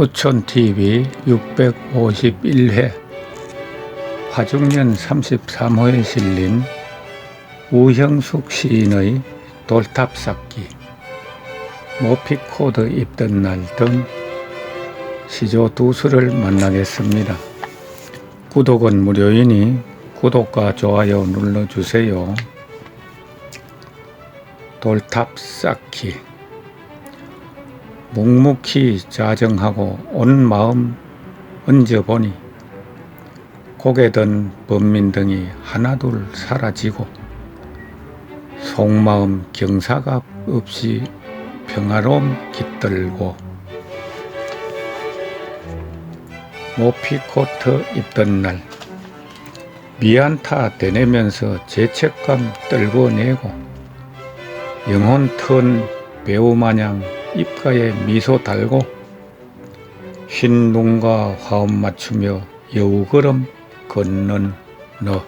우촌TV 651회 화중년 33호에 실린 우형숙 시인의 돌탑 쌓기 모피코드 입던 날 등 시조 두 수를 만나겠습니다. 구독은 무료이니 구독과 좋아요 눌러주세요. 돌탑 쌓기 묵묵히 자정하고 온 마음 얹어보니 고개 든 범민 등이 하나둘 사라지고 속마음 경사가 없이 평화로움 깃들고 모피 코트 입던 날 미안타 되내면서 죄책감 떨궈내고 영혼 튼 배우 마냥 입가에 미소 달고 흰 눈과 화음 맞추며 여우 걸음 걷는 너